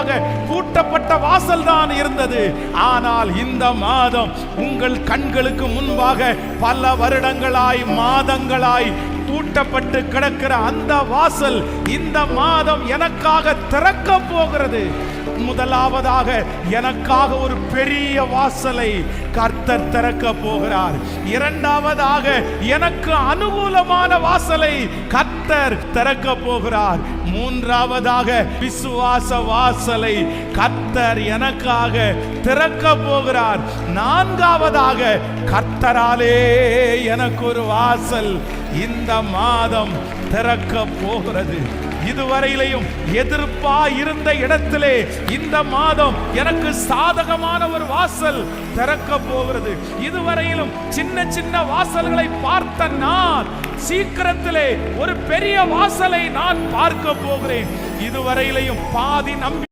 முன்பாக பூட்டப்பட்ட வாசல் தான் இருந்தது. ஆனால் இந்த மாதம் உங்கள் கண்களுக்கு முன்பாக பல வருடங்களாய் மாதங்களாய் பூட்டப்பட்டு கிடக்கிற அந்த வாசல் இந்த மாதம் எனக்காக திறக்க போகிறது. முதலாவதாக எனக்காக ஒரு பெரிய வாசலை கர்த்தர் திறக்க போகிறார். இரண்டாவதாக எனக்கு அனுகூலமான வாசலை கர்த்தர் திறக்க போகிறார். மூன்றாவதாக விசுவாச வாசலை கர்த்தர் எனக்காக திறக்க போகிறார். நான்காவதாக கர்த்தராலே எனக்கு ஒரு வாசல் இந்த மாதம் திறக்க போகிறது. இதுவரையிலையும் எதிர்ப்பா இருந்த இடத்திலே இந்த மாதம் எனக்கு சாதகமான ஒரு வாசல் திறக்க போகிறது. இதுவரையிலும் சின்ன சின்ன வாசல்களை பார்த்த நான் சீக்கிரத்திலே ஒரு பெரிய வாசலை நான் பார்க்க போகிறேன். இதுவரையிலையும் பாதி நம்பி